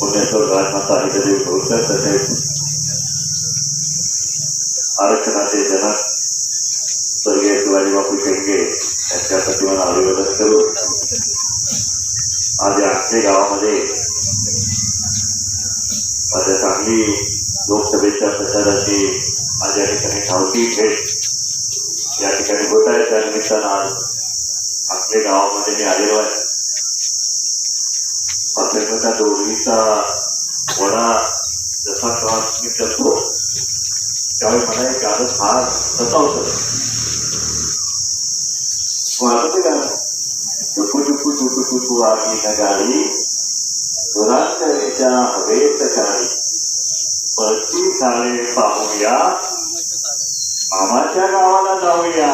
पुण्याश्वर राजमाता अहिल्यादेवी होळकर तसेच आरक्षणाचे जनक स्वर्गीय शिवाजीबापू शेंगे यांच्या प्रतिमांना अभिवादन करून आज या आमचे गावामध्ये माझ्या सांगली लोकसभेच्या प्रचाराची आज या ठिकाणी धावती भेट या ठिकाणी होत आहे. त्यानिमित्तानं आज आमचे गावामध्ये मी आलेलो आहे. पत्रकारिता दोघीचा वडा जसा प्रवास मी करतो त्यावेळी मला एक गाणं फार सतावतं वाजते गाणं टुकू टुकू टुकू टुकू आगी न गाडी दुरांतरीच्या हवेत गाडी परती सारे पाहूया मामाच्या गावाला जाऊया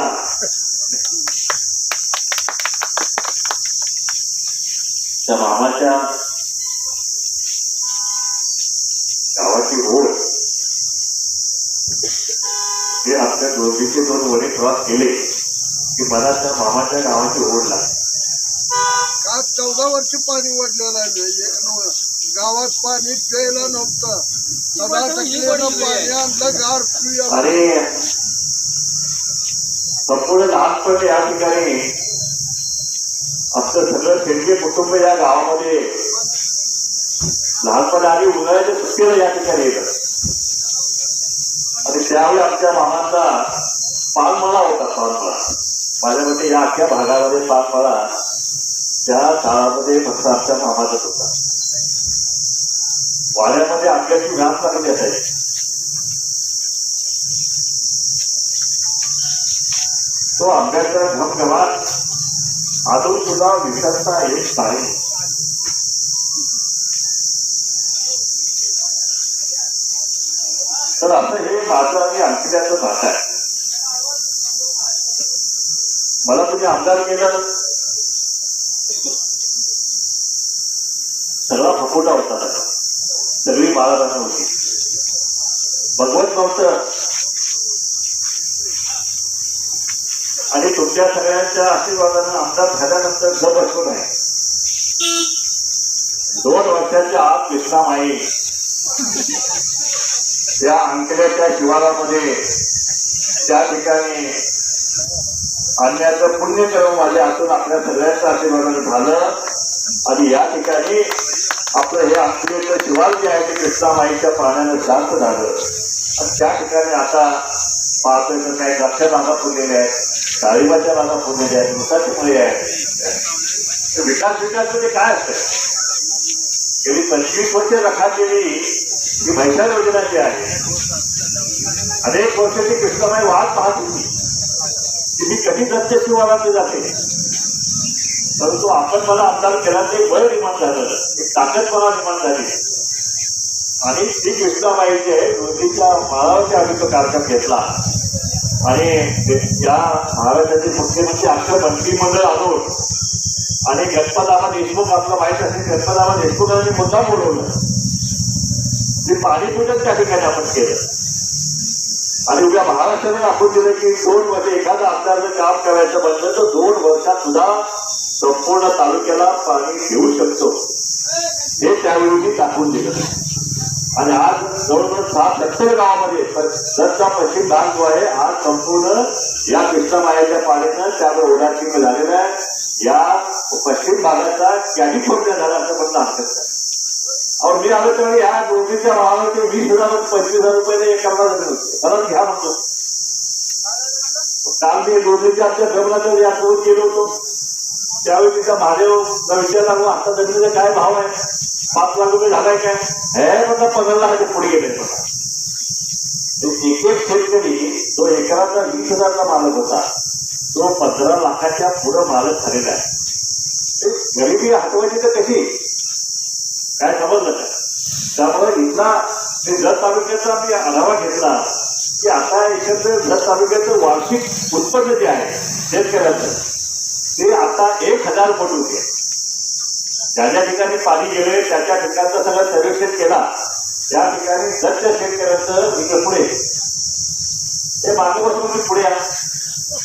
त्या मामाच्या गावाची ओढ. हे आपल्या दोघीचे दोन वडे क्रॉस केले की मला त्या मामाच्या गावाची ओढ लागली. का चौदा वर्ष पाणी ओढलेलं आहे एक नव- गावात पाणी प्यायला नव्हतं. सदा टकलेलं पाणी आणलं गार पिऊया आणि संपूर्ण लहानपण या ठिकाणी आमचं सगळं शेडके कुटुंब या गावामध्ये लहानपणा आणि उन्हाळ्याच्या सुट्टीला या ठिकाणी येतात आणि त्यावेळी आमच्या मामाचा पानमळा होता पानमळा. माझ्या मते या अख्ख्या भागामध्ये पानमळा त्या काळामध्ये फक्त आमच्या मामाचाच होता. वाड्यामध्ये आपल्याची घास लागली असायची. तो आंब्याचा घमघमाट अजून सुद्धा विसरता येत नाही. तर असं हे माझं आणि अंकिल्याचं भाषा आहे. मला तुम्ही आमदार केलं. सगळा फपोटा होता सगळी बाळादानं होती भगवत नव्हतं आणि तुमच्या सगळ्यांच्या आशीर्वादानं आमदार झाल्यानंतर जर बसलो नाही दोन वर्षाच्या आत कृष्णामाई त्या अंकल्याच्या शिवारामध्ये त्या ठिकाणी आणण्याचं पुण्य करून माझ्या हातून आपल्या सगळ्यांच्या आशीर्वादानं झालं. आणि या ठिकाणी आपलं हे अंकलेचं शिवार जे आहे ते कृष्णामाईच्या पाण्यानं शांत झालं. आणि त्या ठिकाणी आता पाहतोय तर काही द्राक्ष बागा फुललेल्या आहेत. डाळिंबाच्या बागा फुललेल्या आहे दिवसाची फुले आहेत विकास विकास म्हणजे काय असतं? गेली पंचवीस वर्ष रखातलेली ही म्हैसाळ योजनाची आहे. अनेक वर्षाची ती वाट पाहत होती. की मी कधी दत्त शिवारात जाते? परंतु आपण मला आमदार केला ते बळ निर्माण झालं. एक ताकद मला निर्माण झाली. आणि ती कृष्णाबाईची आहे नोंदीच्या माळावरच्या आम्ही तो कार्यक्रम घेतला. आणि या महाराष्ट्राचे मुख्यमंत्री अख्खं मंत्रिमंडळ आलो आणि गणपताबा देशमुख आपलं माहीत असेल गणपताबा देशमुखांनी मुद्दा बोलवलं. ते पाणीपूजन त्या ठिकाणी आपण केलं. आणि उद्या महाराष्ट्राने आपण दिलं की दोन वर्ष एखादा काम करायचं म्हणलं तर दोन वर्षात सुद्धा संपूर्ण तालुक्याला पाणी घेऊ शकतो. हे त्यावेळी दाखवून दिलं. आणि आज जवळजवळ सात सत्तर गावामध्ये दरचा पश्चिम भाग जो आहे आज संपूर्ण या कृष्णमायाच्या पाण्यानं त्यावर ओढाचिंग झालेला आहे. या पश्चिम भागाचा कॅलिफोर्निया झाला असं म्हणणं हरकत नाही और मी आलो त्यावेळी या नोंदीच्या भावाला वीस हजार पंचवीस हजार रुपये एक करणार होते. घ्या म्हणतो. काल मी नोंदीच्या आमच्या गमनाच्या या सोबत गेलो होतो. त्यावेळी तिचा महादेव विचारला आता जमिनीचा काय भाव आहे? पाच लाख रुपये झालाय काय? हे म्हणतात पंधरा लाख पुढे गेले मला एक एक शेतकरी जो एकराचा वीस हजारचा मालक होता. तो पंधरा लाखाच्या पुढं मालक झालेला आहे. गरिबी हटवायची तर कशी? काय समजलं का? त्यामुळे इथला ते जत तालुक्याचा मी आढावा घेतला की आता एकत्र जत तालुक्याचं वार्षिक उत्पन्न जे आहे शेतकऱ्याचं ते आता एक हजार कोटी रुपये ज्या ज्या ठिकाणी पाणी गेले त्या त्या ठिकाणचं सगळं सर्वेक्षण केला. त्या ठिकाणी दत्त शेतकऱ्याचं इकडे पुढे. हे मागे बसून तुम्ही पुढे या.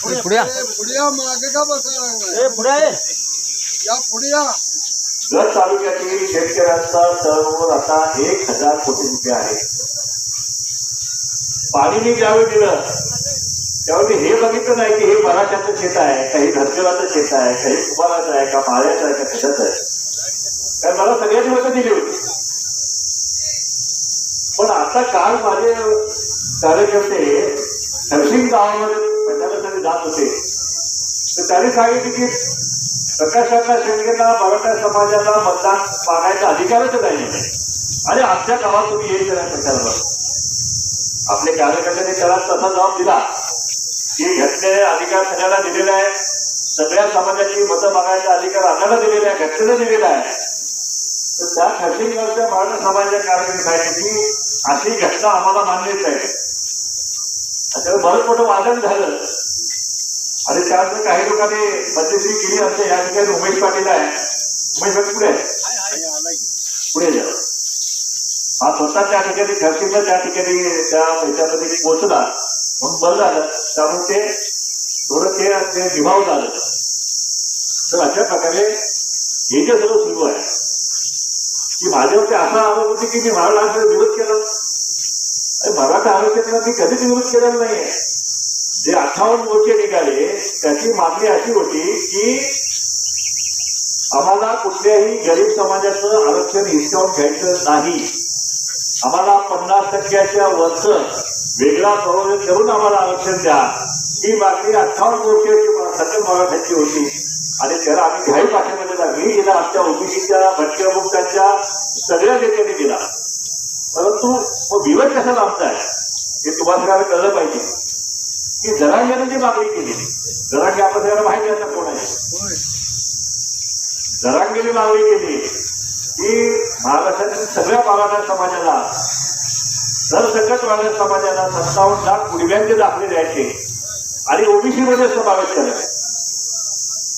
पुढे पुढे मागे का पुढे. या पुढे या. जत तालुक्यातील शेतकऱ्यांचा टर्नओव्हर आता एक हजार कोटी रुपये आहे. पाणी मी ज्यावेळी दिलं त्यावेळी मी हे बघितलं नाही की हे मराठ्याचं शेत आहे काही धरतीवाचं शेत आहे काही कुमाराचं आहे का माळ्याचं आहे का कशाचं आहे. कारण मला सगळ्याच मतं दिली होती. पण आता काल माझे कार्यकर्ते हरसिंग गावामध्ये पंजाबासाठी जात होते. तर त्यांनी सांगितले की प्रकाशांना शेतकऱ्यांना मराठा समाजाला मतदान मागायचा अधिकारच नाही आणि आमच्या गावात तुम्ही येईल त्या प्रचाराला आपले कार्यकर्त्यांनी त्याला तसा जबाब दिला. की घटनेने अधिकार सगळ्यांना दिलेला आहे सगळ्या समाजाची मतं मागायचा अधिकार आपल्याला दिलेला आहे घटनेनं दिलेला आहे. तर त्या खर्चिंगावरच्या मराठा समाजाच्या कार्यकर्ते की अशी घटना आम्हाला मान्यच आहे. त्याच्यावर बरंच मोठं वादन झालं. आणि त्यानंतर काही लोकांनी मध्यस्थी केली. आमच्या या ठिकाणी उमेश पाटील आहे. उमेश पाटील पुढे आहे. पुढे जा हा स्वतः त्या ठिकाणी खर्चिंगला त्या ठिकाणी त्या याच्यामध्ये पोहोचला. म्हणून बरं झालं. त्यामुळे ते थोडं ते ते विभाव झालं. तर अशा प्रकारे हे जे सगळं सुरू आहे की माझ्यावरती असा आरोप होते की मी महाराष्ट्राचा विरोध केला. आणि मराठा आरक्षणाला मी कधीच विरोध केलेला नाहीये. जे अठ्ठावन्न मोर्चे निघाले त्याची मागणी अशी होती की आम्हाला कुठल्याही गरीब समाजाचं आरक्षण हिसकावून घ्यायचं नाही. आम्हाला पन्नास टक्क्याच्या वरचं वेगळा प्रवर्जन करून आम्हाला आरक्षण द्या. ही मागणी अठ्ठावन्न मोर्चाची सकल मराठ्याची होती. आणि त्याला आम्ही घाई पाठिंबा दिला मी दिला आमच्या ओबीसीच्या भटक्या भटक्यामुक्तांच्या सगळ्या नेत्यांनी दिला परंतु मग विरोध कसा आमचा आहे हे तुम्हाला सगळ्यांना कळलं पाहिजे. की जरांग्यानं जी मागणी केली जरांगे आपण सगळ्यांना माहिती आता कोण आहे? जरांगेने मागणी केली की महाराष्ट्रातील सगळ्या मराठा समाजाला सरसकट वाढल्या समाजाला सत्तावन्न लाख कुडव्यांचे दाखले द्यायचे. आणि ओबीसीमध्ये समावेश करायचे.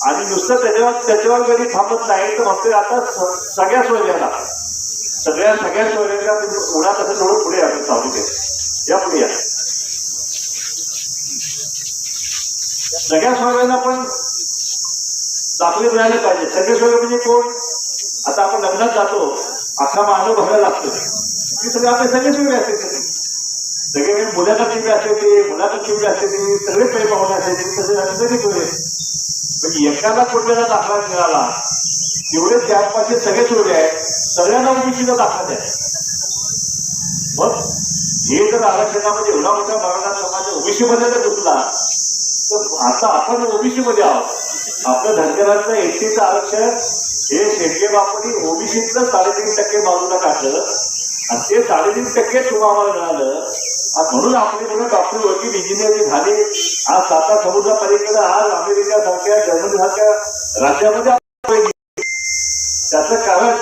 आणि नुसतं त्याच्यावर त्याच्यावर कधी थांबत नाही तर म्हणतोय आता सगळ्या सोयऱ्याला. सगळ्या सगळ्या सोयऱ्याला उन्हात असं थोडं पुढे आपण चालू या. पुढे या. सगळ्या सोयऱ्यांना पण दाखले मिळाले पाहिजे. सगळे सोयरे म्हणजे कोण? आता आपण लग्नात जातो अख्खा मानव भरायला लागतो. ती सगळे आपले सगळे सोयरे असते सगळे काही मुलाला असते ते मुलाला टीव्ही असते ते सगळे काही पाहुणे असायचे तसे सगळे सोयरे. म्हणजे एकाला कुठल्याला दाखला मिळाला? तेवढे चार पाचशे सगळे सोयरे आहेत. सगळ्यांना ओबीसीचा दाखला द्या. मग हे जर आरक्षणामध्ये एवढा मोठा मराठा समाज ओबीसी मध्ये जर घुसला तर आता आपण ओबीसी मध्ये आहोत. आपलं धनगरांचं एसटीचं आरक्षण हे शेटके बापूंनी ओबीसीतलं साडेतीन टक्के बाजूला काढलं. आणि ते साडेतीन टक्के तुम्हाला मिळालं. म्हणून आपली मुलं डॉक्टर वकील इंजिनियर झाले. आज साता समुद्र पलीकडे आज अमेरिका जर्मनी सारख्या राज्यामध्ये आपण गेलो. त्याचं कारण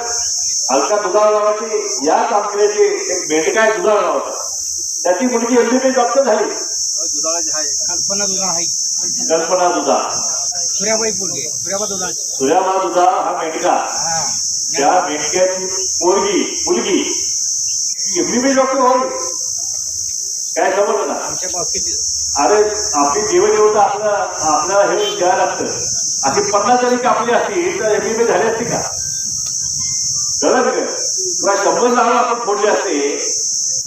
हलका दुधाळ नावाची या कंपनीची एक मेंढकाय दुधाळ नावाचा त्याची मुलगी डॉक्टर झाली. कल्पना दुधा कल्पना दुधा सूर्याबाई पोरगे सूर्याबा दुधा सूर्याबा दुधा हा मेंढका. त्या मेंढक्याची पोरगी मुलगी. एमबीबी डॉक्टर होईल. काय समजलं ना आमच्या बाबतीत अरे आपली देवदेवता आपलं आपल्याला हे द्यायला लागतं. अशी पन्नास जरी कापली असती तर एमबीबी झाली असती का? कळलं का तुला शंभर लावून आपण फोडले असते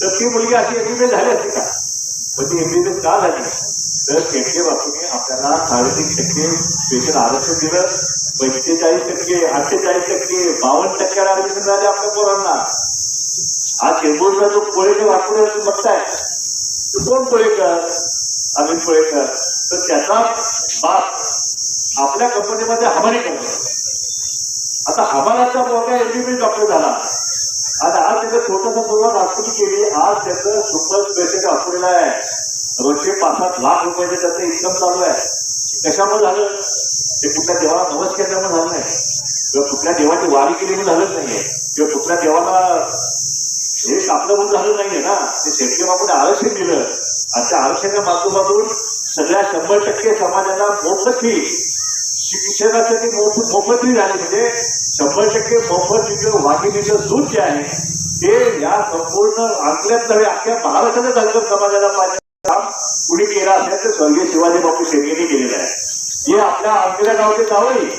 तर ती मुलगी अशी एमबीबी झाली असती का? पण ती एमबीबी का झाली? तर शेटके बापूने आपल्याला साडेतीन टक्के स्पेशल आरक्षण दिलं. पंचेचाळीस टक्के अठ्ठेचाळीस टक्के बावन्न टक्क्याला आरक्षण झाले आपल्या पोरांना. आज चेंबूरचा जो वाटपुरे तुम्ही बघताय कोण पळेकर अमित पळेकर तर त्याचा बाप आपल्या कंपनीमध्ये हमाली करतो. आता हमालाचा मोठा एमबीबीएस डॉक्टर झाला. आणि आज त्याचं छोटंसं सुरुवात हॉस्पिटल केली. आज त्याचं सुपर स्पेशल हॉस्पिटल आहे. रोजचे पाच सात लाख रुपयाचे त्याचं इन्कम चालू आहे. कशामुळे झालं? ते कुठल्या देवाला नमस्कार केल्यामुळे झालं नाही. किंवा कुठल्या देवाची वारी केल्यामुळे झालंच नाहीये. किंवा कुठल्या देवाला हे आपलं म्हणून झालं नाहीये ना. ते शेतकरी बापूने आरक्षण दिलं. आणि त्या आरक्षणाच्या माध्यमातून सगळ्या शंभर टक्के समाजाला मोफत फी शिक्षणासाठी मोफत मोफत फी झाली. म्हणजे शंभर टक्के मोफत तिथं वाघिणीचं दूध जे आहे ते या संपूर्ण आंकड्यात नव्हे अख्ख्या महाराष्ट्राच्या धनगर समाजाला पाहिजे. काम कुणी केलं असेल तर स्वर्गीय शिवाजी बापू शेट्टीने केलेलं आहे. हे आपल्या आंकड्या गावचे जावई.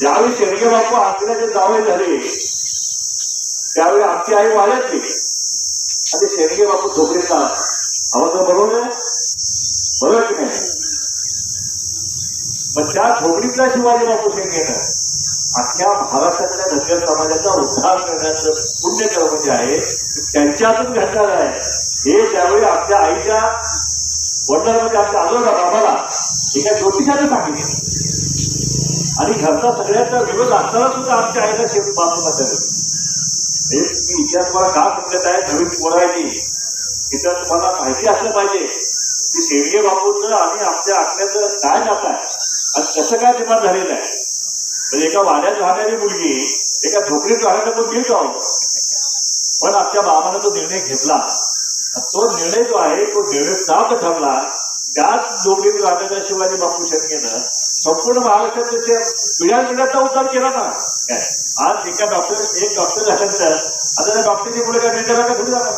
ज्यावेळी शेडगे बापू आंकड्याचे जावे झाले त्यावेळी आमची आई वाढतली आणि शेणगे बापू झोपडीचा आवाज बरोबर बरोबर की नाही? मग त्या झोपडीतला शिवाजी बापू शेणगेनं अख्ख्या महाराष्ट्रातल्या धनगर समाजाचा उद्धार करण्याचं पुण्यकर्म जे आहे त्यांच्यातून घडणार आहे. हे त्यावेळी आमच्या आईच्या वडिलांमध्ये आमच्या आजोबा बाबाला एका ज्योतिषाने सांगितलं. आणि घरचा सगळ्यांचा विरोध असताना सुद्धा आमच्या आईला शेवटी बाजूला ठरवलं हे इतिहास मला का समजत आहे? नवीन पोरायची इतिहास तुम्हाला माहिती असलं पाहिजे. की शेडगे बापूंचं आणि आमच्या आत्म्याचं काय नातं आहे आणि कसं काय निर्माण झालेलं आहे? म्हणजे एका वाड्यात राहणारी मुलगी एका झोपडीत राहण्याचा पण गेल जाऊ हो. पण आमच्या बाबानं तो निर्णय घेतला. तो निर्णय जो आहे तो निर्णय साप ठरला. त्याच झोपडीत राहणाऱ्या शिवाजी बापू शेटकेनं संपूर्ण महाराष्ट्राच्या पिढ्या पिढ्याचा उद्धार केला ना. काय? आज एका डॉक्टर एक डॉक्टर झाल्यानंतर आता त्या डॉक्टरची पुढे काय निर्णय का थोडी जाणार?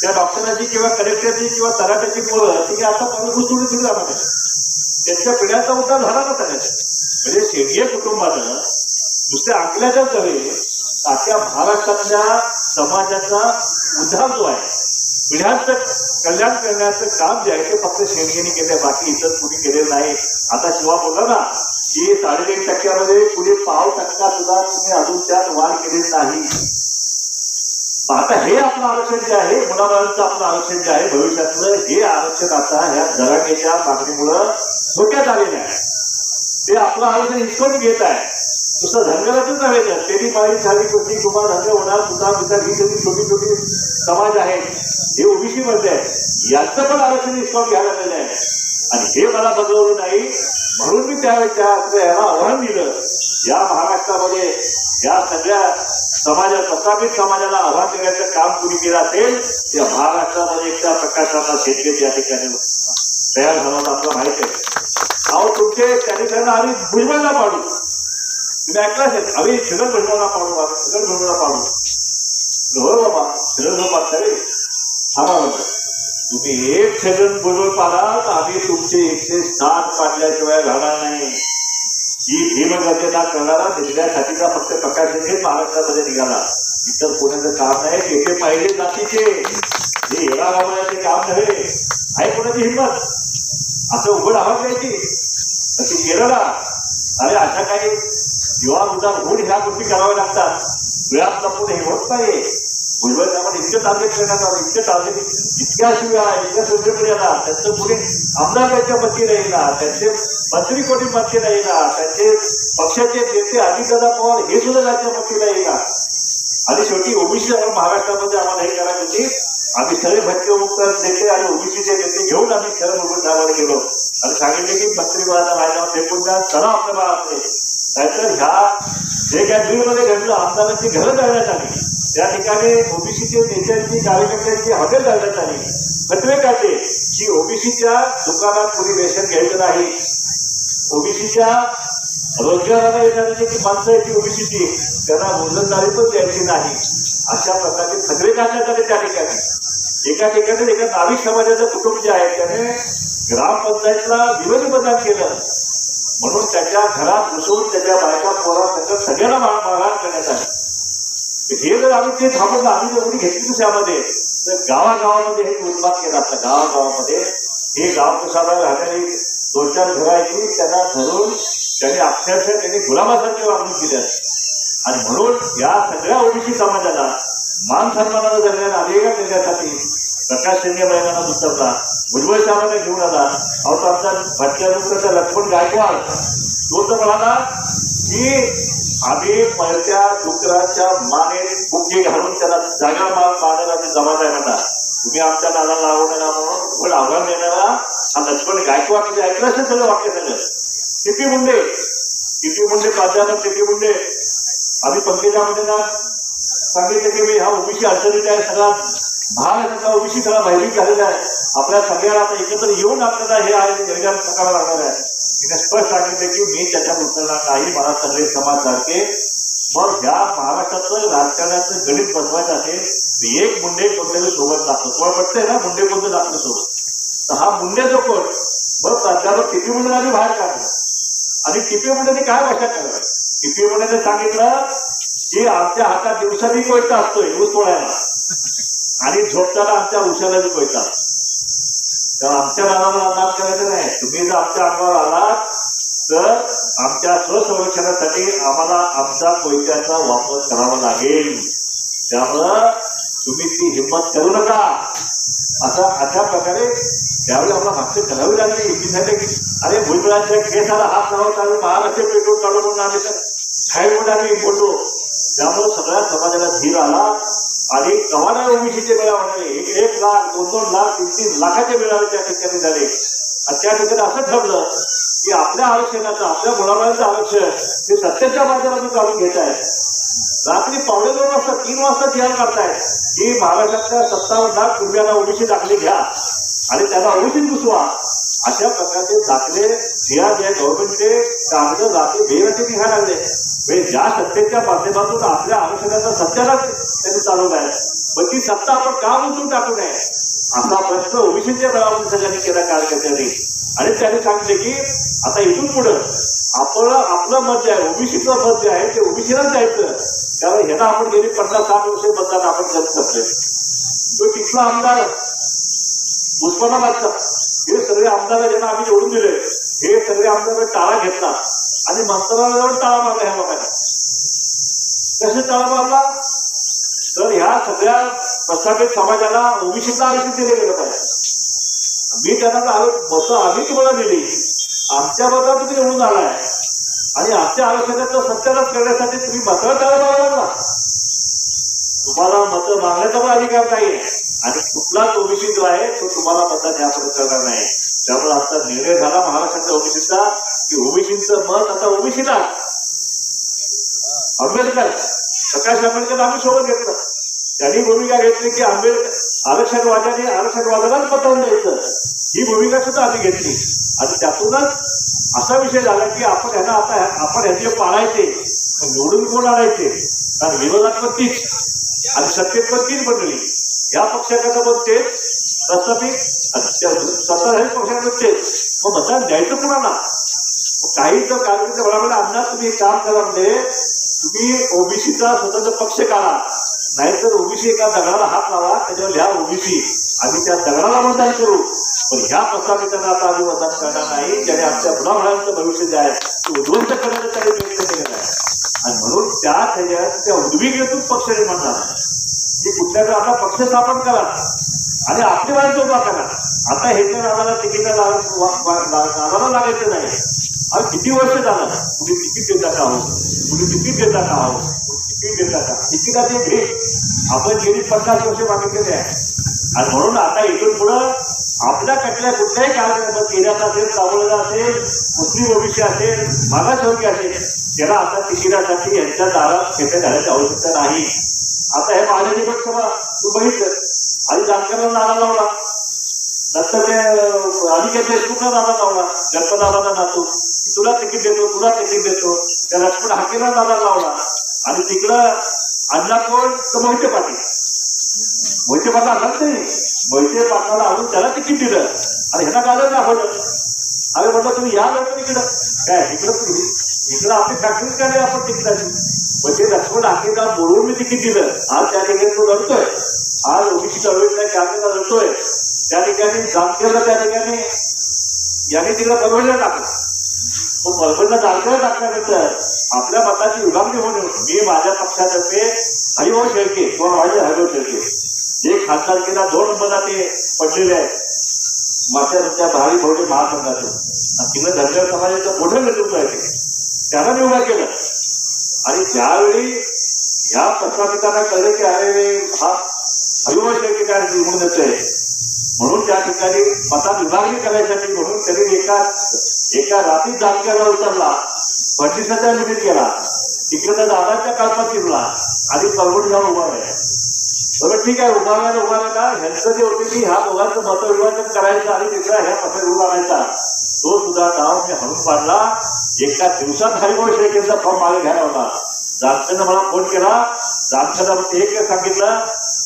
त्या डॉक्टराची किंवा कलेक्टरची किंवा तलाट्याची मुलं ती आता कमी घुसून दिली जाणार नाही. त्यांच्या पिढ्याचा उद्धार झाला ना त्याच्या म्हणजे शेडगे कुटुंबानं नुसत्या आंकल्याच्याच नव्हे अख्ख्या महाराष्ट्रातल्या समाजाचा उद्धार जो आहे पिढ्यांचं कल्याण करण्याचं काम जे आहे ते फक्त शेडगेने केलं बाकी इतर कुणी केलेलं नाही. आता शिवा बोलला ना की साडेतीन टक्क्यामध्ये पुढे पाव टक्का सुद्धा तुम्ही अजून त्यात वाढ केलेली नाही. आता हे आपलं आरक्षण जे आहे मुलाबाळांचं आपलं आरक्षण जे आहे भविष्यातलं हे आरक्षण आता ह्या दराण्याच्या मागणीमुळं धोक्यात आलेले आहे. ते आपलं आरक्षण हिसकून घेत आहे. नुसतं धनगराचंच नव्हे तर तेरी पाळी झाली कोणती कुमार धनगर होणार सुद्धा मित्र ही सगळी छोटी छोटी समाज आहेत. हे ओबीसी मध्ये आहे यांचं पण आरक्षण हिसकावून घ्यायला लागलेलं आहे. आणि हे मला बदलवलं नाही. म्हणून मी त्यावेळी त्या याला आव्हान दिलं. या महाराष्ट्रामध्ये या सगळ्या समाजा प्रस्थापित समाजाला आव्हान देण्याचं काम कुणी केलं असेल त्या महाराष्ट्रामध्ये एकदा प्रकाशाला शेतकरी या ठिकाणी तयार झाला आपलं माहीत आहे. अहो तुमचे त्या ठिकाणी आम्ही भुजबळला पाडू. तुम्ही ऐकलं असेल? आम्ही शिरल भुजबळला पाडू शिरल भुजबळला पाडू. हो बाबा शिरल भुजबळ पाडता रे थांबा म्हणतो तुम्ही एक छगन बोलत आलात आम्ही तुमचे एकशे सात पाडल्याशिवाय राहणार नाही. ही भीमगर्जना करणारा निघण्यासाठीचा फक्त प्रकाश हे महाराष्ट्रामध्ये निघाला. इतर कोणाचं काम नाही तेथे पाहिजे जातीचे. हे येणार रामायचे काम नव्हे. आहे कोणाची हिंमत? असं उघड आवाज द्यायची. अशी केरळा केलं ना अरे अशा काही जीवान उदार ह्या गोष्टी कराव्या लागतात. वेळात लपून हे होत नाही. भुजबळ साहेबांना इतकं टार्गेट करण्यात आलं इतकं टार्गेट इतक्या शिव्या इतक्या सोशल मीडियाला त्यांचं पुढे आमदार त्यांच्या मतीला येणार त्यांचे मंत्री कोणी मतीला येणार त्यांचे पक्षाचे नेते अजितदादा पवार हे सुद्धा त्यांच्या मतीला येणार. आणि शेवटी ओबीसी आपण महाराष्ट्रामध्ये आम्हाला हे करायची होती आम्ही सगळे भटकेमुक्त नेते आणि ओबीसीचे नेते घेऊन आम्ही खरं मुलगून साहेबांना गेलो. आणि सांगितले की मंत्री बाळाचा माझ्यावर फेकून द्या चला आपल्या बाळाचे नाहीतर ह्या जे काय बिलमध्ये घडलं आमदारांची घरं जाळण्यात आली. त्या ठिकाणी ओबीसीचे नेत्यांची कार्यकर्त्यांची हॉटेल जाळण्यात आली फतवे काढले की ओबीसीच्या दुकानात कोणी रेशन घ्यायचं नाही. ओबीसीच्या रोजगाराला येणारी जी की माणसं आहे ती ओबीसीची त्यांना रोजंदारी पण द्यायची नाही. अशा प्रकारचे सगळे काढण्यात आले त्या ठिकाणी. एका ठिकाणी एका नाविक समाजाचं कुटुंब जे आहे त्याने ग्रामपंचायतला विरोधी मतदान केलं. म्हणून त्याच्या घरात घुसून त्याच्या बायका पोरा त्याच्या सगळ्यांना मारहाण करण्यात आली. हे जर आम्ही ते थांबवलं आम्ही जर उडी घेतली त्यामध्ये तर गावागावामध्ये हे उत्पाद केलं असतं गावागावामध्ये हे गाव प्रसादा राहणारी दोन चार घरं आहेत त्यांना धरून त्यांनी अक्षरशः त्यांनी गुलामासारखे वागणूक दिली. आणि म्हणून या सगळ्या ओबीसी समाजाला मान सन्मानानं दरम्यान आलेल्या देण्यासाठी प्रकाश शिंदे मैदानात उतरला भुजबळ साहेबांना घेऊन आला. अहो तो आमचा भटक्या लक्ष्मण गायकवाड. तो तर म्हणाला की आम्ही पळत्या डुकराच्या माने बुके घालून त्याला जागा माल मारणारा जमाना आहे म्हणणार तुम्ही आमच्या नाला लावू म्हणून आव्हान देणारा हा लक्ष्मण गायकवाड म्हणजे ऐकलं असेल सगळं वाक्य सगळं टिपी मुंडे. टिपी मुंडे प्राध्यापक टिपी मुंडे. आम्ही पंकजामध्ये ना सांगितलं की मी हा ओबीसी अडचणीत आहे. सगळा महाराष्ट्राचा ओबीसी सगळा भयभीत झालेला आहे. आपल्या सगळ्याला आता एकत्र येऊन आपल्याला हे आहे निर्गाम सकाळ लागणार आहे. तिने स्पष्ट सांगितले की मी त्याच्यात उतरणार नाही मला सगळे समाज सारखे मग ह्या महाराष्ट्राचं राजकारणाचं गणित बसवायचं असेल एक मुंडे कोणत्याही सोबत लागतो. तुम्हाला पटतंय ना मुंडे कोणतं लागतो सोबत? तर हा मुंडे जो कोण? मग प्राध्यापक टिपी मुंडेला बाहेर काढला. आणि टिपी मुंडेने काय भाषा करावी टिपी म्हणे सांगितलं की आमच्या हातात दिवसाने कोयता असतोय ऊस तोडायला. आणि झोपताना आमच्या उशाला कोयता. असतो तर आमच्या मनाला अंदाज करायचं नाही. तुम्ही जर आमच्या अंगावर आलात तर आमच्या स्वसंरक्षणासाठी आम्हाला आमचा कोयत्याचा वापर करावा लागेल. त्यामुळं तुम्ही ती हिंमत करू नका. असा अशा प्रकारे त्यावेळी आम्हाला भाष्य करावी लागली. की की अरे भुजबळांच्या केसाला हात लावत आम्ही महाराष्ट्र पेट्रोल काढू म्हणून आम्ही तर म्हणून आम्ही बोललो त्यामुळे सगळ्या समाजाला धीर आला. आणि कवाना ओबीसीचे मेळा म्हणाले एक लाख दोन दोन लाख तीन तीन लाखाचे मेळावे त्या ठिकाणी झाले. आणि त्या ठिकाणी असं ठरलं की आपल्या आरक्षणाचं आपल्या मुलाबाळांचं आरक्षण हे सत्तेच्या माध्यमातून काढून घेत आहेत. रात्री पावणे दोन वाजता तीन वाजता जी काढतायत. की महाराष्ट्रातल्या सत्तावन्न लाख कुटुंबियांना ओबीसी दाखले घ्या आणि त्यांना ओबीसी घुसवा अशा प्रकारचे दाखले जे गव्हर्नमेंटचे कागद रात्री बेवटे निघायला लागले म्हणजे ज्या सत्तेच्या माध्यमातून आपल्या आरक्षणाचा सत्यालाच त्यांनी चालवणार आहे पण ती सत्ता आपण का उचलून टाकू नये? असा प्रश्न ओबीसीच्या बळावरून सगळ्यांनी केला कार्यकर्त्यांनी. आणि त्यांनी सांगितले की आता इथून पुढं आपण आपलं मत जे आहे ओबीसीचं मत जे आहे ते ओबीसीलाच द्यायचं कारण ह्याला आपण गेली पन्नास साठ वर्ष मतदान आपण करत असले तो तिथला आमदार उस्मानाबादचा हे सगळे आमदार ज्यांना आम्ही निवडून दिले हे सगळे आमदार टाळा घेतला. आणि मंत्रालयावर टाळा मारला ह्या बघायला कसे टाळा मारला? तर ह्या सगळ्या प्रस्थापित समाजाला ओबीसीला आरक्षण दिले गेलं पाहिजे मी त्यांना आरोप मतं आम्ही तुम्हाला दिली. आमच्या मतात तुम्ही निवडून आलाय. आणि आमच्या आरक्षणाचा सत्यालाच करण्यासाठी तुम्ही मतं टाळा मारला ना? तुम्हाला मतं मागण्याचा पण अधिकार नाही आणि कुठलाच ओबीसी जो आहे तो तुम्हाला मतदान यापुढे करणार नाही. त्यामुळे आता निर्णय झाला महाराष्ट्राच्या ओबीसीचा की ओबीसीचं मत आता ओबीसीला. आंबेडकर प्रकाश आंबेडकर आम्ही सोबत घेतलं. त्यांनी भूमिका घेतली की आंबेडकर आरक्षणवाद्याने आरक्षणवादालाच मतदान द्यायचं. ही भूमिका सुद्धा आम्ही घेतली. आणि त्यातूनच असा विषय झाला की आपण ह्यांना आता आपण ह्याचे पाळायचे निवडून कोण आणायचे? कारण विरोधात पण तीच. आणि सत्तेत पण तीच बनली. या पक्षाकडे पण तेच. प्रस्थापित सत्ताधारी पक्षाकडे तेच. मग मतदान द्यायचं कुणाला? काही तर कार्यकर्ते बळामध्ये अण्णा तुम्ही काम करा म्हणजे तुम्ही ओबीसीचा स्वतंत्र पक्ष काढा. नाहीतर ओबीसी एका दगडाला हात लावा त्याच्यावर लिहा ओबीसी. आम्ही त्या दगडाला मतदान करू. पण ह्या प्रस्थापितांना आता आम्ही मतदान करणार नाही. ज्याने आमच्या मुलामुलांचं भविष्य जे आहे ते उद्ध्वस्त करण्याचा त्याने प्रयत्न केलेला आहे. आणि म्हणून त्या त्याच्यात त्या उद्विग्नेतून पक्ष निर्माण झाला. की कुठल्या तरी आपला पक्ष स्थापन करा. आणि आपली माणसं उभा करा आता हे तर आम्हाला तिकीट लागायचं नाही. अरे किती वर्ष झालं? कुणी तिकीट देता का आहोत? कुणी तिकीट देता का आहोत कुणी तिकीट देता का तिकिटाचे भेट? आपण गेली पन्नास वर्ष मागितलेले आहे. आणि म्हणून आता इथून पुढं आपल्या कटल्या कुठल्याही कार्यक्रमात केल्याचा असेल चावलेला असेल मुस्लिम भविष्य असेल मागासवर्गीय असेल त्याला आता तिकिटासाठी यांच्या दारात खेटे घालायची आवश्यकता नाही. आता हे महाराष्ट्र लोकसभा तू बघितलं. आधी जानकरला नारा लावला. नंतर ते अधिकारी देशमुखला नारा लावला. गणपतदादाचा नातू. तुला तिकीट देतो तुला तिकीट देतो. त्या लक्ष्मण हाकेला दादा लावला. आणि तिकडं आणला कोण? तर मोहिते पाटील. मोहिते पाटील आणत नाही मोहिते पाटलाला अजून त्याला तिकीट दिलं. आणि ह्याला गाजर दाखवलं. आम्ही म्हटलं तुम्ही या लवकर इकडं काय इकडं तुम्ही? इकडं आपली फॅक्टरी काय नाही आपण तिकिटाची? म्हणजे लक्ष्मण हाकेला बोलून मी तिकीट दिलं. आज त्या ठिकाणी तो लढतोय आज ओबीसी चळवळीत नाही त्याला लढतोय त्या ठिकाणी जामखेडला त्या ठिकाणी याने तिला परभणीला टाकलं. मग परभणीला जामखेडला टाकल्यानंतर आपल्या मताची विभागणी होणे मी माझ्या पक्षातर्फे हरिभाऊ शेळके किंवा माझे हरिभाऊ शेळके. जे खासदारकीला दोन नंबरला ते पडलेले आहेत. माझ्या त्या भारी भोवटे महासंघाचं आणि धनगर समाजाचं मोठं नेतृत्व आहे ते. त्याला मी उभा केलं. आणि त्यावेळी ह्या प्रस्थापितांना कळलं की अरे हा हरिभाऊ शेळके काय निवडून येतोय. म्हणून त्या ठिकाणी मतात विभागणी करायसाठी म्हणून त्यांनी एका एका रात्री जामखेडला उतरला फडणवीसाच्या मिटीत गेला. तिकडे त्या दादाच्या काळपात फिरला आणि परवड जाऊन उभा राहिला. बरं ठीक आहे उभा राहिला उभा राहिला ह्यांचं जे होते की ह्या दोघांचं मतविभाजन करायचं आणि तिसरा ह्या पक्ष उभा राहायचा. तो सुद्धा डाव मी हळून पाडला. एका दिवसात हरिभाऊ शेळकेचा फॉर्म मागे घ्यायला होता. जामखेडनं मला फोन केला. जामखेडला एक सांगितलं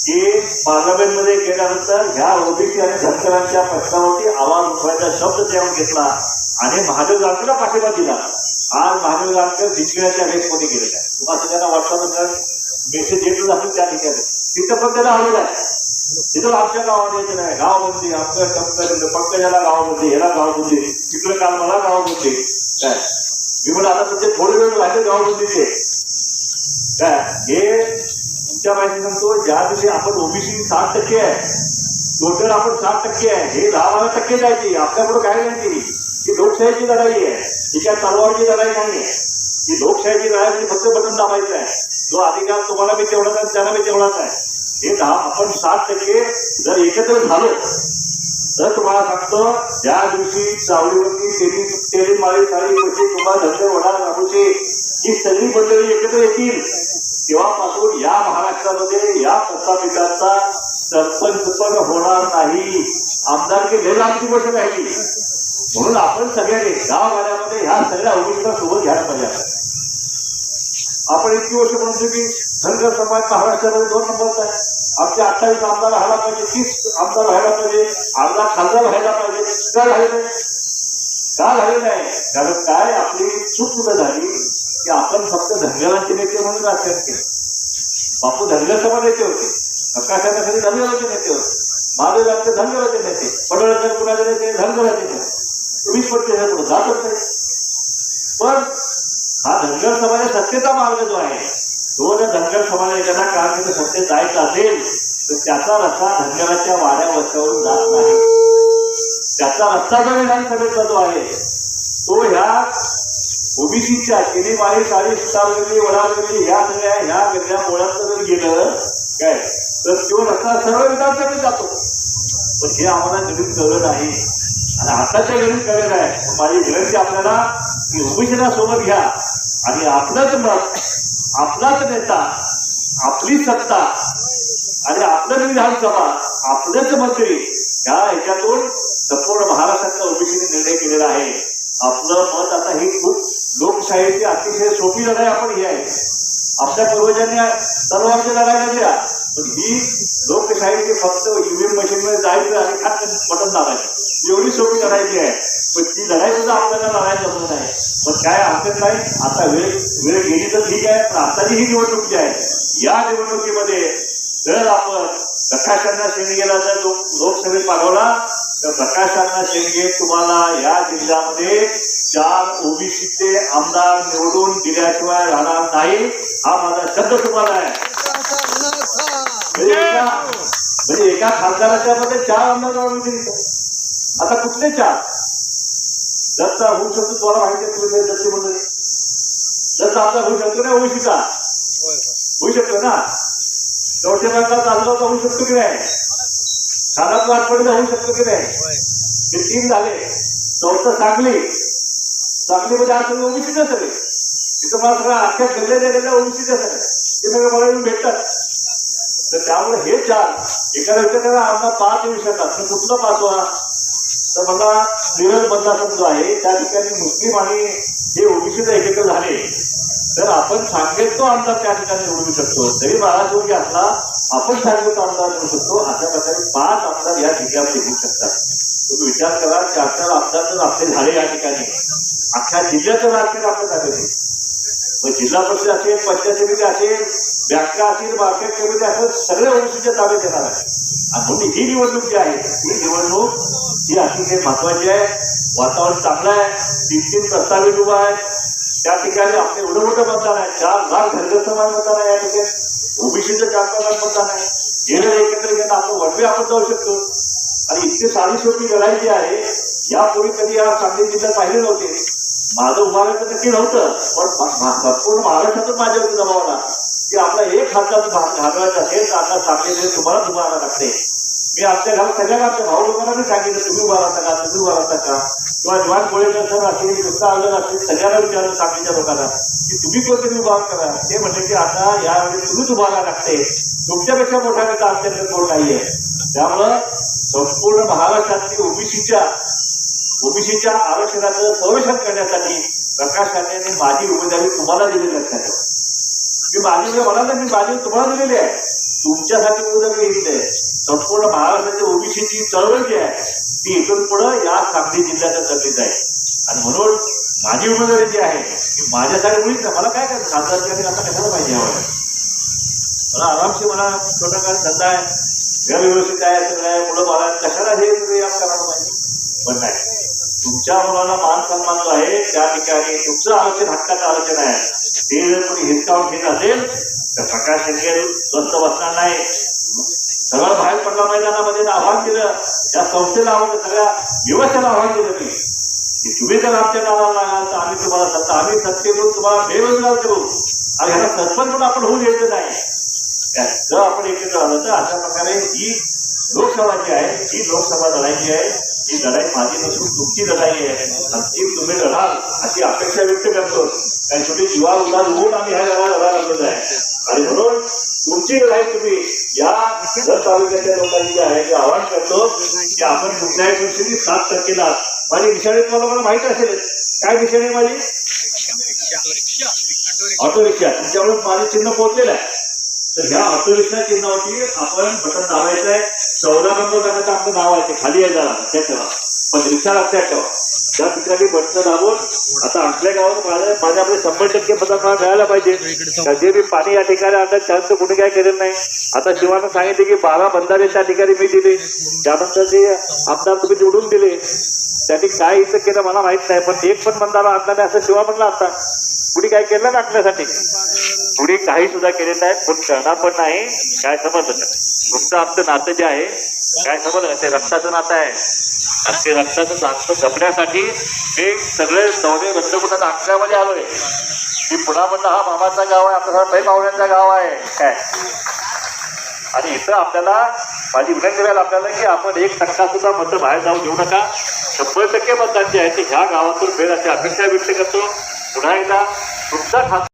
की पार्लमेंटमध्ये गेल्यानंतर ह्या ओबीसी आणि धनगरांच्या प्रश्नावरती आवाज उठवायचा शब्द त्यावर घेतला. आणि महादेव जानकरला पाठिंबा दिला. आज महादेव जानकर जिंकण्याच्या रेसमध्ये गेलेला आहे. तुम्हाला सगळ्यांना व्हॉट्सअपवर म्हणजे मेसेज येतच असेल त्या ठिकाणी. तिथं पण त्याला आलेलं आहे. तिथं आमच्या गावात नाही. गावाबंदी आमच्या कंपनी पंकजाला गावामध्ये ह्याला गावबंदी. तिकडे काल मला गावाबंदी. काय? मी म्हणलं आता तुमचे थोडे वेळ राहिले गावबंदीचे. काय? हे तुमच्या माहिती सांगतो ज्या दिवशी आपण ओबीसी साठ टक्के आहे टोटल आपण साठ टक्के आहे. हे दहा बारा टक्के जायची. आपल्याकडं काय नाही ती. ही लोकशाहीची लढाई आहे. ही काय तलवारची लढाई नाही आहे. ही लोकशाहीची लढाई म्हणजे फक्त बटन दाबायचं आहे. जो अधिकार तुम्हाला बी तेवढाच आहे त्याला बी तेवढाच आहे. हे दहा आपण साठ टक्के जर एकत्र झालो तर तुम्हाला सांगतो ज्या दिवशी चावडीवरती तेली तेली माळी साडी कशी तुम्हाला धंदे वडा राबूचे ही सगळी मंडळी एकत्र येतील. तेव्हापासून या महाराष्ट्रामध्ये या प्रस्थापितांचा सरपंच पण होणार नाही. आमदारकी लय लांबची गोष्ट राहिली. म्हणून आपण सगळ्यांनी गावगाड्यामध्ये ह्या सगळ्या ओबीसीला सोबत घ्यायला पाहिजे. आपण. इतकी वर्ष म्हणतो की धनगर समाज महाराष्ट्रामध्ये दोन नंबरचा आहे. आमचे अठ्ठावीस आमदार व्हायला पाहिजे तीस आमदार व्हायला पाहिजे आमदार खासदार व्हायला पाहिजे का झाले नाही? का झाले नाही? कारण काय आपली चूक कुठं झाली? की आपण फक्त धनगरांचे नेते म्हणून राजकारण केलं. बापू धनगर समाज नेते होते. प्रकाशाच्या खाली धनगराचे नेते होते. महादेवांचे धनगराचे नेते. पडळकर कुणाचे नेते? धनगराचे नेते. वीस पट्टी पुढे जातच नाही पण हा धनगर समाज सत्तेचा मार्ग जो आहे तो जर धनगर समाजाच्या काळ तिथे सत्तेत जायचं असेल तर त्याचा रस्ता धनगराच्या वाड्या वस्त्यावरून जात नाही. त्याचा रस्ता जो विधानसभेचा जो आहे तो ह्या ओबीसीच्या केलीमाळी काळी सुतारगली वडागली ह्या सगळ्या ह्या वेगळ्या मुळात जर गेलं काय? तर तो रस्ता सर्व विधानसभेत जातो. पण हे आम्हाला गणित कळलं नाही. आणि आताच्या गणित कळलं आहे माझी विनंती आपल्याला की ओबीसीला सोबत घ्या. आणि आपलंच मत आपलाच नेता आपली सत्ता आणि आपलं विधानसभा आपलंच मंत्री ह्या ह्याच्यातून संपूर्ण महाराष्ट्रातल्या ओबीसीने निर्णय केलेला आहे. आपलं मत आता ही खूप लोकशाहीची अतिशय सोपी लढाई आपण ही आहे. आपल्या पूर्वजांनी तलवारची लढाई लढल्या पण ही लोकशाहीची फक्त ईव्हीएम मशीनमध्ये जायचं आणि खात बटन दाबायचं. एवढी सोपी लढायची आहे. पण ती लढाई सुद्धा आपल्याला लढायला जमत नाही पण काय हरकत नाही. आता वेळ वेळ गेली तर ठीक आहे पण आताची ही निवडणूक जी आहे या निवडणुकीमध्ये जर आपण प्रकाशांना शेणगेला जर लोकसभेत पाठवला तर प्रकाशांना शेणगे तुम्हाला या जिल्ह्यामध्ये चार ओबीसीचे आमदार निवडून दिल्याशिवाय राहणार नाही. हा माझा शब्द तुम्हाला आहे. म्हणजे एका म्हणजे एका खासदाराच्या मध्ये चार आमदार निवडून दिले. आता कुठले चार? दत्ता होऊ शकतो तुम्हाला माहिती आहे तुम्ही दत्त मंडळी दत्ता आमदार होऊ शकतो ना ओबीसीचा होऊ शकतो ना? चौथ्या भागात तालुका होऊ शकतो की नाही? साधारण आठवड्याला होऊ शकतो की नाही? हे तीन झाले. चौथं सांगली. सांगलीमध्ये आज सगळे ओबीसीचे सगळे तिथं मला सगळं अख्ख्या गल्ल्या गेल्या ओबीसीचे सगळे ते सगळे मला येऊन भेटतात. तर त्यामुळे हे चार एखाद्या विचाराला आमचा पाच येऊ शकतात. तर कुठला पाचवा? तर मला मिरज मतदारसंघ जो आहे त्या ठिकाणी मुस्लिम आणि हे जर एकत्र झाले. तर आपण सांगेल तो आमदार त्या ठिकाणी निवडू शकतो. जरी बाळाजोगी असला आपण सांगेल तो आमदार निवडू शकतो. अशा प्रकारे पाच आमदार या जिल्ह्यामध्ये येऊ शकतात. तुम्ही विचार करा की चार आमदार जर आपले झाले या ठिकाणी अख्ख्या जिल्ह्याचं राजकीय आपण ताब्यात मग जिल्हा परिषद असेल पंचायत समिती असेल बँका असेल मार्केट समिती असेल सगळ्या ओबीसीच्या ताब्यात येणार आहे आणि म्हणून ही निवडणूक जी आहे ही निवडणूक ही अतिशय महत्वाची आहे. वातावरण चांगलं आहे. तीन तीन प्रस्तावित उभा आहे. त्या ठिकाणी आपले एवढं मोठं मतदान आहे. चार लाख धनगर समाज मतदान आहे या ठिकाणी. ओबीसीचं चार प्रकार लाख मतदान आहे. गेलं एकत्र घेणं आपण वडवे आपण जाऊ शकतो. आणि इतकी साधी सोपी लढाई जी आहे यापूर्वी कधी या सांगली जिल्ह्यात पाहिले नव्हते. माझं उभारायचं नक्की नव्हतं. पण संपूर्ण महाराष्ट्रातून माझ्यावरती दबावला की आपला एक हातात घालवायचा. असेल तर आता सांगली तुम्हालाच उभारायला लागते मी आमच्या घरात सगळ्या आमच्या भाऊ लोकांना सांगितलं तुम्ही उभा राहता का? तुम्ही उभा राहता का? किंवा जवान कोळेकर सर असतील नुसतं आलं असतील सगळ्यांना विचारलं सांगलीच्या लोकांना की तुम्ही कोणतरी उभा करा? ते म्हणले की आता यावेळी तुम्हीच उभारा लागते. तुमच्यापेक्षा मोठा नेता आमच्याकडे कोण नाहीये? त्यामुळं संपूर्ण महाराष्ट्रातली ओबीसीच्या ओबीसीच्या आरक्षणाचं संरक्षण करण्यासाठी प्रकाश राणेंनी माझी उमेदवारी तुम्हाला दिलेली लक्षात ठेवा. मी माझी मला मी माझी तुम्हाला दिलेली आहे. तुमच्यासाठी उमेदवारी घेतली आहे. संपूर्ण महाराष्ट्राची ओबीसीची चळवळ जी आहे ती इथून पुढं या सांगली जिल्ह्याच्या चर्चेत आहे आणि म्हणून माझी उमेदवारी जी आहे ती माझ्यासाठी मुळीच मला काय करायचं? खासदारची आता कशाला पाहिजे हवं मला आरामशी मला छोटा काय धंदा आहे घर व्यवस्थित आहे सगळं आहे मुलं बाळा कशाला हे सगळे करायला पाहिजे? पण नाही. तुमच्या मुलाला मान सन्मान जो आहे त्या ठिकाणी तुमचं आरक्षण हक्काचं आरक्षण आहे. ते जर कोणी हिसकावून घेत असेल तर प्रकाश शेंगे स्वस्त बसणार नाही. सरळ मैदानामध्ये आव्हान केलं. या संस्थेला आव्हान सगळ्या व्यवस्थेला आव्हान केलं मी. की तुम्ही जर आमच्या नावाला लागाल तर आम्ही तुम्हाला सत्ता आम्ही सत्तेतून तुम्हाला बेरोजगार करू. आणि ह्याला सरपंच पण आपण होऊ द्यायचं नाही. जर आपण एकत्र आलं तर अशा प्रकारे ही लोकसभा जी आहे ही लोकसभा लढायची आहे. ही लढाई माझी नसून तुमची लढाई आहे. अंतिम तुम्ही लढाल अशी अपेक्षा व्यक्त करतो. कारण शेवटी जीवा उदार होऊन आम्ही ह्या लढा लढा लागलेला आहे. आणि म्हणून तुमची आहे तुम्ही या जर तालुक्याच्या लोकांनी जे आहे ते आवाहन करतो की आपण कुठल्याही गोष्टी सात टक्केला माझी निशाणी तुम्हाला मला माहीत असेल काय निशाणी माझी? ऑटो रिक्षा तुमच्यामुळे माझं चिन्ह पोहोचलेलं आहे. तर ह्या ऑटो रिक्षा चिन्हावरती आपण बटन दाबायचं आहे. चौदा नंबर गटाचं आपलं नाव आहे ते खाली यायला. जरा लक्षात ठेवा. पण रिक्षा लक्षात ठेवा. त्या ठिकाणी बटन दाबून आता आपल्या गावात माझ्या आपले शंभर टक्के पदार्थ मला मिळायला पाहिजे. कधी मी पाणी या ठिकाणी आणलं त्यानंतर कुणी काय केलेलं नाही. आता शिवानं सांगितले की बारा बंधारे त्या ठिकाणी मी दिले. त्यानंतर ते आमदार तुम्ही निवडून दिले त्यांनी काय इथं केलं मला माहीत नाही पण एक पण बंधारा आणला नाही असं शिवा म्हणला आता कुणी काय केलं ना आपल्यासाठी? कुणी काही सुद्धा केले नाही पण करणार पण नाही काय समजलं तुमचं आमचं नातं जे आहे काय समजलं ते रक्ताचं नातं आहे. आणि ते रक्ताचं नातं जपण्यासाठी हे सगळे सौदे कुठं आखल्यामध्ये आलोय की पुन्हा म्हणलं हा मामाचा गाव आहे आपल्याला लई पाहुण्यांचा गाव आहे. काय? आणि इथं आपल्याला माझी विनंती राहील आपल्याला की आपण एक टक्का सुद्धा मतं बाहेर जाऊ देऊ नका. शंभर टक्के मतदान जे आहे ते ह्या गावातून मिळेल अशी अपेक्षा व्यक्त करतो. पुन्हा एकदा तुमचा खास